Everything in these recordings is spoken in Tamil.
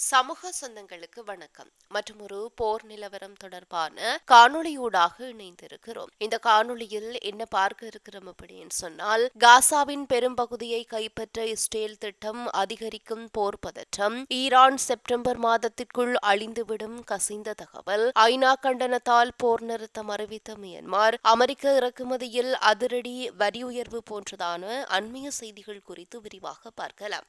சமூக சொந்தங்களுக்கு வணக்கம். மற்றும் ஒரு போர் நிலவரம் தொடர்பான காணொளியூடாக இணைந்திருக்கிறோம். இந்த காணொளியில் என்ன பார்க்க இருக்கிறோம் அப்படின்னு சொன்னால் காசாவின் பெரும்பகுதியை கைப்பற்ற இஸ்ரேல் திட்டம் அதிகரிக்கும் போர் பதற்றம் ஈரான் செப்டம்பர் மாதத்திற்குள் அழிந்துவிடும் கசிந்த தகவல். ஐநா கண்டனத்தால் போர் நிறுத்தம் அறிவித்த மியன்மார் அமெரிக்க இறக்குமதியில் அதிரடி வரி உயர்வு போன்றதான அண்மைய செய்திகள் குறித்து விரிவாக பார்க்கலாம்.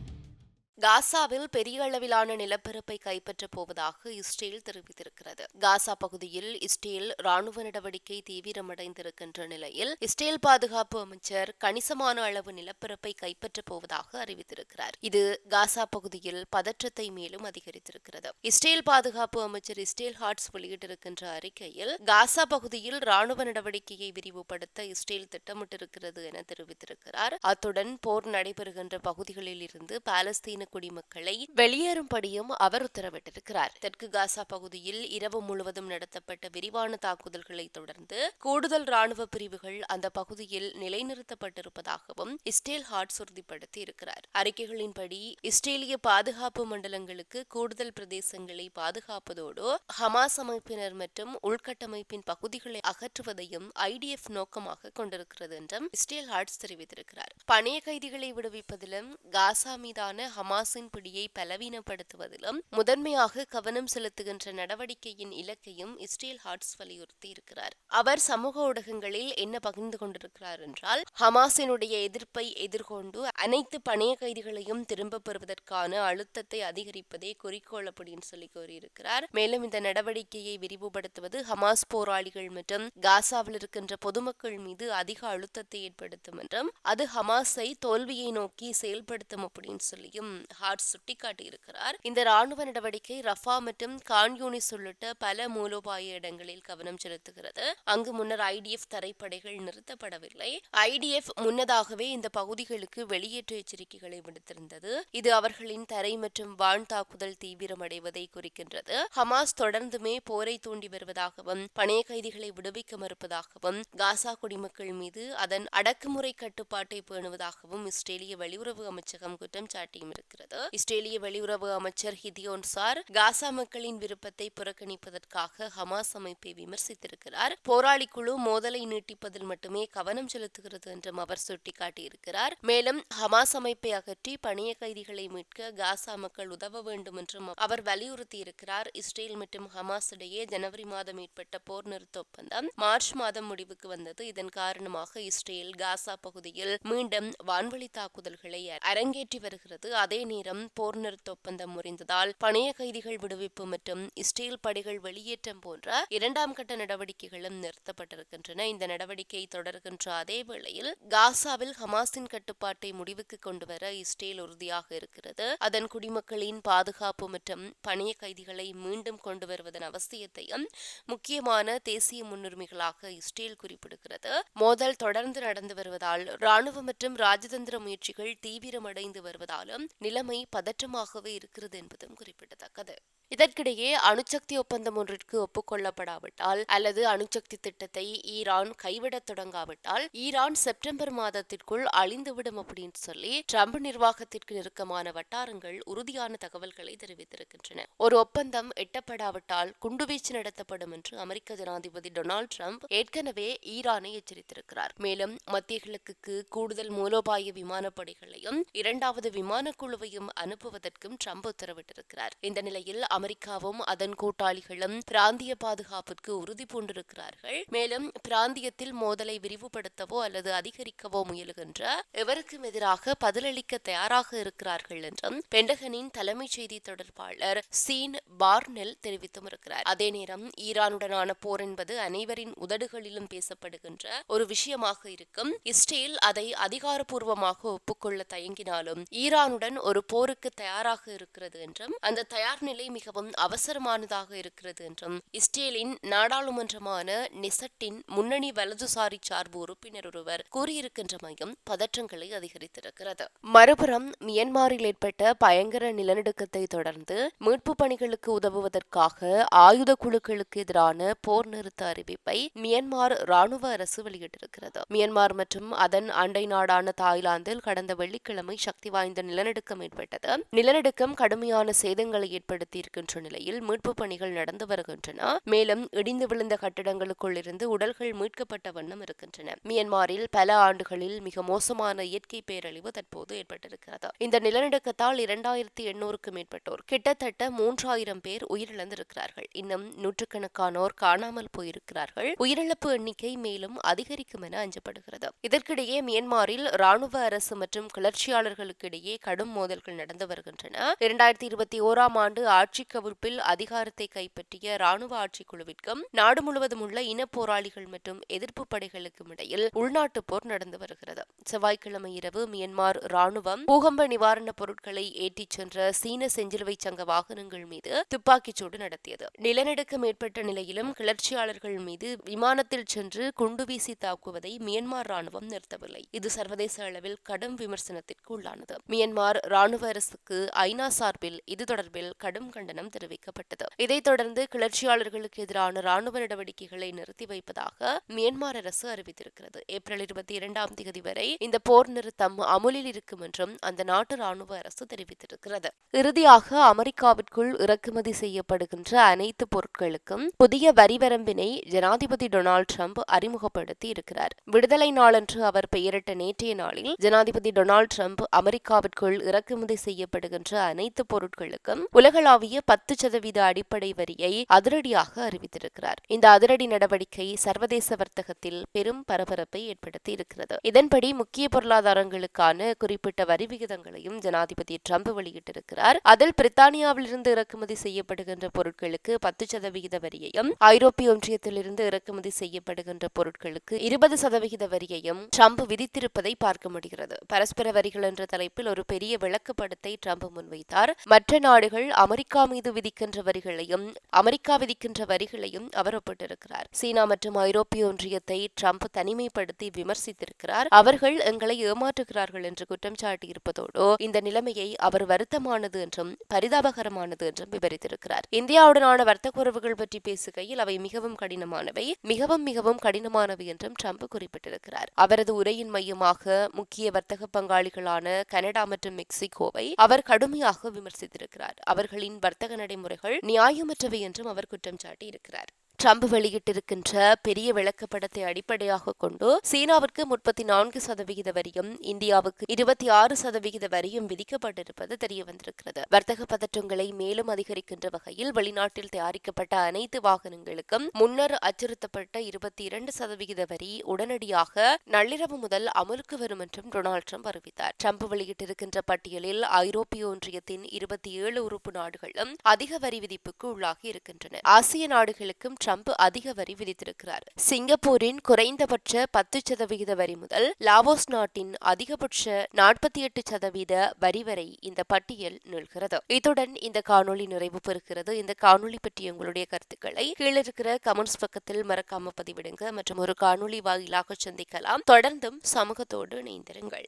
காசாவில் பெரிய அளவிலான நிலப்பரப்பை கைப்பற்றப் போவதாக இஸ்ரேல் தெரிவித்திருக்கிறது. காசா பகுதியில் இஸ்ரேல் ராணுவ நடவடிக்கை தீவிரமடைந்திருக்கின்ற நிலையில் இஸ்ரேல் பாதுகாப்பு அமைச்சர் கணிசமான அளவு நிலப்பரப்பை கைப்பற்றப் போவதாக அறிவித்திருக்கிறார். இது காசா பகுதியில் பதற்றத்தை மேலும் அதிகரித்திருக்கிறது. இஸ்ரேல் பாதுகாப்பு அமைச்சர் இஸ்ரேல் ஹார்ட்ஸ் வெளியிட்டிருக்கின்ற அறிக்கையில் காசா பகுதியில் ராணுவ நடவடிக்கையை விரிவுபடுத்த இஸ்ரேல் திட்டமிட்டிருக்கிறது என தெரிவித்திருக்கிறார். அத்துடன் போர் நடைபெறுகின்ற பகுதிகளில் இருந்து பாலஸ்தீன குடிமக்களை வெளியேறும்படியும் அவர் உத்தரவிட்டிருக்கிறார். தெற்கு காசா பகுதியில் இரவு முழுவதும் நடத்தப்பட்ட விரிவான தாக்குதல்களை தொடர்ந்து கூடுதல் ராணுவ பிரிவுகள் அந்த பகுதியில் நிலைநிறுத்தப்பட்டிருப்பதாகவும் இஸ்ரேல் ஹார்ட்ஸ் உறுதிப்படுத்தி இருக்கிறார் அறிக்கைகளின்படி இஸ்ரேலிய பாதுகாப்பு மண்டலங்களுக்கு கூடுதல் பிரதேசங்களை பாதுகாப்பதோடு ஹமாஸ் அமைப்பினர் மற்றும் உள்கட்டமைப்பின் பகுதிகளை அகற்றுவதையும் ஐடிஎஃப் நோக்கமாக கொண்டிருக்கிறது என்றும் இஸ்ரேல் ஹார்ட்ஸ் தெரிவித்திருக்கிறார். பணைய கைதிகளை விடுவிப்பதிலும் காசா மீதான ஹமாஸின் பிடியை பலவீனப்படுத்துவதிலும் முதன்மையாக கவனம் செலுத்துகின்ற நடவடிக்கையின் இலக்கையும் இஸ்ரேல் ஹாட்ஸ் வலியுறுத்தி இருக்கிறார். அவர் சமூக ஊடகங்களில் என்ன பகிர்ந்து கொண்டிருக்கிறார் என்றால் ஹமாஸினுடைய எதிர்ப்பை எதிர்கொண்டு அனைத்து பணைய கைதிகளையும் திரும்ப பெறுவதற்கான அழுத்தத்தை அதிகரிப்பதே குறிக்கோள் அப்படின்னு சொல்லி கூறியிருக்கிறார். மேலும் இந்த நடவடிக்கையை விரிவுபடுத்துவது ஹமாஸ் போராளிகள் மற்றும் காசாவில் இருக்கின்ற பொதுமக்கள் மீது அதிக அழுத்தத்தை ஏற்படுத்தும் என்றும் அது ஹமாஸை தோல்வியை நோக்கி செயல்படுத்தும் அப்படின்னு சொல்லியும் ஹார்ட் சுட்டிக்காட்டியிருக்கிறார் இந்த ராணுவ நடவடிக்கை ரஃபா மற்றும் கான்யூனிஸ் உள்ளிட்ட பல மூலோபாய இடங்களில் கவனம் செலுத்துகிறது. அங்கு முன்னர் ஐடிஎஃப் தரைப்படைகள் நிறுத்தப்படவில்லை. ஐடிஎஃப் முன்னதாகவே இந்த பகுதிகளுக்கு வெளியேற்ற எச்சரிக்கைகளை விடுத்திருந்தது. இது அவர்களின் தரை மற்றும் வான் தாக்குதல் தீவிரமடைவதை குறிக்கின்றது. ஹமாஸ் தொடர்ந்துமே போரை தூண்டி வருவதாகவும் பணைய கைதிகளை விடுவிக்க மறுப்பதாகவும் காசா குடிமக்கள் மீது அதன் அடக்குமுறை கட்டுப்பாட்டை பேணுவதாகவும் இஸ்ரேலிய வெளியுறவு அமைச்சகம் குற்றம் சாட்டியும் இருக்கிறது இஸ்ரேலிய வெளியுறவு அமைச்சர் ஹிதியோன் சார் காசா மக்களின் விருப்பத்தை புறக்கணிப்பதற்காக ஹமாஸ் அமைப்பை விமர்சித்திருக்கிறார். போராளி குழு மோதலை நீட்டிப்பதில் மட்டுமே கவனம் செலுத்துகிறது என்றும் அவர் சுட்டிக்காட்டியிருக்கிறார். மேலும் ஹமாஸ் அமைப்பை அகற்றி பணிய கைதிகளை மீட்க காசா மக்கள் உதவ வேண்டும் என்றும் அவர் வலியுறுத்தியிருக்கிறார். இஸ்ரேல் மற்றும் ஹமாஸ் இடையே ஜனவரி மாதம் ஏற்பட்ட போர் நிறுத்த ஒப்பந்தம் மார்ச் மாதம் முடிவுக்கு வந்தது. இதன் காரணமாக இஸ்ரேல் காசா பகுதியில் மீண்டும் வான்வழி தாக்குதல்களை அரங்கேற்றி வருகிறது. அதே நேரம் போர் நிறுத்த ஒப்பந்தம் முறிந்ததால் பணைய கைதிகள் விடுவிப்பு மற்றும் இஸ்ரேல் படைகள் வெளியேற்றம் போன்ற இரண்டாம் கட்ட நடவடிக்கைகளும் நிறுத்தப்பட்டிருக்கின்றன. இந்த நடவடிக்கை தொடர்கின்ற அதே வேளையில் காசாவில் ஹமாஸின் கட்டுப்பாட்டை முடிவுக்கு கொண்டுவர இஸ்ரேல் உறுதியாக இருக்கிறது. அதன் குடிமக்களின் பாதுகாப்பு மற்றும் பணைய கைதிகளை மீண்டும் கொண்டு வருவதன் அவசியத்தையும் முக்கியமான தேசிய முன்னுரிமைகளாக இஸ்ரேல் குறிப்பிடுகிறது. மோதல் தொடர்ந்து நடந்து வருவதால் ராணுவ மற்றும் ராஜதந்திர முயற்சிகள் தீவிரமடைந்து வருவதாலும் நிலைமை பதற்றமாகவே இருக்கிறது என்பதும் குறிப்பிடத்தக்கது. இதற்கிடையே அணுசக்தி ஒப்பந்தம் ஒன்றிற்கு ஒப்புக்கொள்ளப்படாவிட்டால் அல்லது அணுசக்தி திட்டத்தை ஈரான் கைவிடத் தொடங்காவிட்டால் ஈரான் செப்டம்பர் மாதத்திற்குள் அழிந்துவிடும் அப்படின்னு சொல்லி ட்ரம்ப் நிர்வாகத்திற்கு நெருக்கமான வட்டாரங்கள் உறுதியான தகவல்களை தெரிவித்திருக்கின்றன. ஒரு ஒப்பந்தம் எட்டப்படாவிட்டால் குண்டுவீச்சு நடத்தப்படும் என்று அமெரிக்க ஜனாதிபதி டொனால்டு ட்ரம்ப் ஏற்கனவே ஈரானை எச்சரித்திருக்கிறார். மேலும் மத்திய கிழக்குக்கு கூடுதல் மூலோபாய விமானப்படைகளையும் இரண்டாவது விமான குழுவையும் அனுப்புவதற்கும் ட்ரம்ப் உத்தரவிட்டிருக்கிறார். இந்த நிலையில் அமெரிக்காவும் அதன் கூட்டாளிகளும் பிராந்திய பாதுகாப்பிற்கு உறுதி பூண்டிருக்கிறார்கள். மேலும் பிராந்தியத்தில் மோதலை விரிவுபடுத்தவோ அல்லது அதிகரிக்கவோ முயலுகின்ற எவருக்கும் எதிராக பதிலளிக்க தயாராக இருக்கிறார்கள் என்றும் பெண்டகனின் தலைமைச் செய்தி தொடர்பாளர் சீன் பார்னெல் தெரிவித்தும் இருக்கிறார். அதே நேரம் ஈரானுடனான போர் என்பது அனைவரின் உதடுகளிலும் பேசப்படுகின்ற ஒரு விஷயமாக இருக்கும். இஸ்ரேல் அதை அதிகாரப்பூர்வமாக ஒப்புக்கொள்ள தயங்கினாலும் ஈரானுடன் ஒரு போருக்கு தயாராக இருக்கிறது என்றும் அந்த தயார் நிலை மிக மிகவும் அவசரமானதாக இருக்கிறது என்றும் இஸ்ரேலின் நாடாளுமன்றமான நிசட்டின் முன்னணி வலதுசாரி சார்பு உறுப்பினர் ஒருவர் கூறியிருக்கின்றமையும் பதற்றங்களை அதிகரித்திருக்கிறது. மறுபுறம் மியன்மாரில் ஏற்பட்ட பயங்கர நிலநடுக்கத்தை தொடர்ந்து மீட்பு பணிகளுக்கு உதவுவதற்காக ஆயுத குழுக்களுக்கு எதிரான போர் நிறுத்த அறிவிப்பை மியன்மார் ராணுவ அரசு வெளியிட்டிருக்கிறது. மியன்மார் மற்றும் அதன் அண்டை நாடான தாய்லாந்தில் கடந்த வெள்ளிக்கிழமை சக்தி வாய்ந்த நிலநடுக்கம் ஏற்பட்டது. நிலநடுக்கம் கடுமையான சேதங்களை ஏற்படுத்தி இருக்கின்ற நிலையில் மீட்பு பணிகள் நடந்து வருகின்றன. மேலும் இடிந்து விழுந்த கட்டிடங்களுக்குள் இருந்து உடல்கள் மீட்கப்பட்ட வண்ணம் இருக்கின்றன. மியன்மாரில் பல ஆண்டுகளில் மிக மோசமான இயற்கை பேரழிவு தற்போது ஏற்பட்டிருக்கிறது. இந்த நிலநடுக்கத்தால் இரண்டாயிரத்தி எண்ணூறுக்கும் மேற்பட்டோர் கிட்டத்தட்ட மூன்றாயிரம் பேர் உயிரிழந்திருக்கிறார்கள். இன்னும் நூற்றுக்கணக்கானோர் காணாமல் போயிருக்கிறார்கள். உயிரிழப்பு எண்ணிக்கை மேலும் அதிகரிக்கும் என அஞ்சப்படுகிறது. இதற்கிடையே மியன்மாரில் ராணுவ அரசு மற்றும் கிளர்ச்சியாளர்களுக்கு இடையே கடும் மோதல்கள் நடந்து வருகின்றன. இரண்டாயிரத்தி இருபத்தி ஓராம் ஆண்டு ஆட்சி ஆட்சி கவிழ்ப்பில் அதிகாரத்தை கைப்பற்றிய ராணுவ ஆட்சி குழுவிற்கும் நாடு முழுவதும் உள்ள இன போராளிகள் மற்றும் எதிர்ப்பு படைகளுக்கும் இடையில் உள்நாட்டுப் போர் நடந்து வருகிறது. செவ்வாய்க்கிழமை இரவு மியன்மார் ராணுவம் பூகம்ப நிவாரணப் பொருட்களை ஏற்றிச் சென்ற சீன செஞ்சிலுவை சங்க வாகனங்கள் மீது துப்பாக்கிச் சூடு நடத்தியது. நிலநடுக்கம் ஏற்பட்ட நிலையிலும் கிளர்ச்சியாளர்கள் மீது விமானத்தில் சென்று குண்டு வீசி தாக்குவதை மியன்மார் ராணுவம் நிறுத்தவில்லை. இது சர்வதேச அளவில் கடும் விமர்சனத்திற்கு உள்ளானது. மியன்மார் ராணுவ அரசுக்கு ஐநா சார்பில் இது தொடர்பில் கடும் கண்டனம் கண்டனம் தெரிவிக்கப்பட்டது. இதைத் தொடர்ந்து கிளர்ச்சியாளர்களுக்கு எதிரான ராணுவ நடவடிக்கைகளை நிறுத்தி வைப்பதாக மியான்மர் அரசு அறிவித்திருக்கிறது. ஏப்ரல் இருபத்தி இரண்டாம் தேதி வரை இந்த போர் நிறுத்தம் அமுலில் இருக்கும் என்றும் அந்த நாட்டு ராணுவ அரசு தெரிவித்திருக்கிறது. இறுதியாக அமெரிக்காவிற்குள் இறக்குமதி செய்யப்படுகின்ற அனைத்து பொருட்களுக்கும் புதிய வரி வரம்பினை ஜனாதிபதி டொனால்டு ட்ரம்ப் அறிமுகப்படுத்தி இருக்கிறார். விடுதலை நாளன்று அவர் பெயரிட்ட நேற்றைய நாளில் ஜனாதிபதி டொனால்டு ட்ரம்ப் அமெரிக்காவிற்குள் இறக்குமதி செய்யப்படுகின்ற அனைத்து பொருட்களுக்கும் உலகளாவிய பத்து சதவீத அடிப்படை வரியை அதிரடியாக அறிவித்திருக்கிறார். இந்த அதிரடி நடவடிக்கை சர்வதேச வர்த்தகத்தில் பெரும் பரபரப்பை ஏற்படுத்தி இருக்கிறது இதன்படி முக்கிய பொருளாதாரங்களுக்கான குறிப்பிட்ட வரி விகிதங்களையும் ஜனாதிபதி டிரம்ப் வெளியிட்டிருக்கிறார். அதில் பிரித்தானியாவிலிருந்து இறக்குமதி செய்யப்படுகின்ற பொருட்களுக்கு பத்து சதவிகித வரியையும் ஐரோப்பிய ஒன்றியத்திலிருந்து இறக்குமதி செய்யப்படுகின்ற பொருட்களுக்கு இருபது சதவிகித வரியையும் டிரம்ப் விதித்திருப்பதை பார்க்க முடிகிறது. பரஸ்பர வரிகள் என்ற தலைப்பில் ஒரு பெரிய விளக்கப்படத்தை டிரம்ப் முன்வைத்தார். மற்ற நாடுகள் அமெரிக்கா மீது விதிக்கின்ற வரிகளையும் அமெரிக்கா விதிக்கின்ற வரிகளையும் அவர் ஒப்பிட்டிருக்கிறார். சீனா மற்றும் ஐரோப்பிய ஒன்றியத்தை ட்ரம்ப் தனிமைப்படுத்தி விமர்சித்திருக்கிறார். அவர்கள் எங்களை ஏமாற்றுகிறார்கள் என்று குற்றம் சாட்டியிருப்பதோடு இந்த நிலைமையை அவர் வருத்தமானது என்றும் பரிதாபகரமானது என்றும் விவரித்திருக்கிறார். இந்தியாவுடனான வர்த்தக உறவுகள் பற்றி பேசுகையில் அவை மிகவும் கடினமானவை மிகவும் மிகவும் கடினமானவை என்றும் ட்ரம்ப் குறிப்பிட்டிருக்கிறார். அவரது உரையின் மையமாக முக்கிய வர்த்தக பங்காளிகளான கனடா மற்றும் மெக்சிகோவை அவர் கடுமையாக விமர்சித்திருக்கிறார். அவர்களின் வர்த்தக நடைமுறைகள் நியாயமற்றவை என்றும் அவர் குற்றம் சாட்டியிருக்கிறார். ட்ரம்ப் வெளியிட்டிருக்கின்ற பெரிய விளக்கப்படத்தை அடிப்படையாக கொண்டு சீனாவிற்கு முப்பத்தி நான்கு சதவிகித வரியும் இந்தியாவுக்கு இருபத்தி ஆறு சதவிகித வரியும் விதிக்கப்பட்டிருப்பது தெரிய வந்திருக்கிறது வர்த்தக பதற்றங்களை மேலும் அதிகரிக்கின்ற வகையில் வெளிநாட்டில் தயாரிக்கப்பட்ட அனைத்து வாகனங்களுக்கும் முன்னர் அச்சுறுத்தப்பட்ட இருபத்தி இரண்டு சதவிகித வரி உடனடியாக நள்ளிரவு முதல் அமலுக்கு வரும் என்றும் டொனால்ட் ட்ரம்ப் அறிவித்தார். ட்ரம்ப் வெளியிட்டிருக்கின்ற பட்டியலில் ஐரோப்பிய ஒன்றியத்தின் இருபத்தி ஏழு உறுப்பு நாடுகளும் அதிக வரி விதிப்புக்கு உள்ளாகி இருக்கின்றன. ஆசிய நாடுகளுக்கும் ட்ரம்ப் அதிக வரி விதித்திருக்கிறார். சிங்கப்பூரின் குறைந்தபட்ச பத்து சதவிகித வரி முதல் லாவோஸ் நாட்டின் அதிகபட்ச நாற்பத்தி எட்டு சதவீத வரி வரை இந்த பட்டியல் நீள்கிறது இத்துடன் இந்த காணொளி நிறைவு பெறுகிறது. இந்த காணொளி பற்றிய உங்களுடைய கருத்துக்களை கீழிருக்கிற கமெண்ட்ஸ் பக்கத்தில் மறக்காம பதிவிடுங்க. மற்றும் ஒரு காணொளி வாயிலாக சந்திக்கலாம். தொடர்ந்தும் சமூகத்தோடு இணைந்திருங்கள்.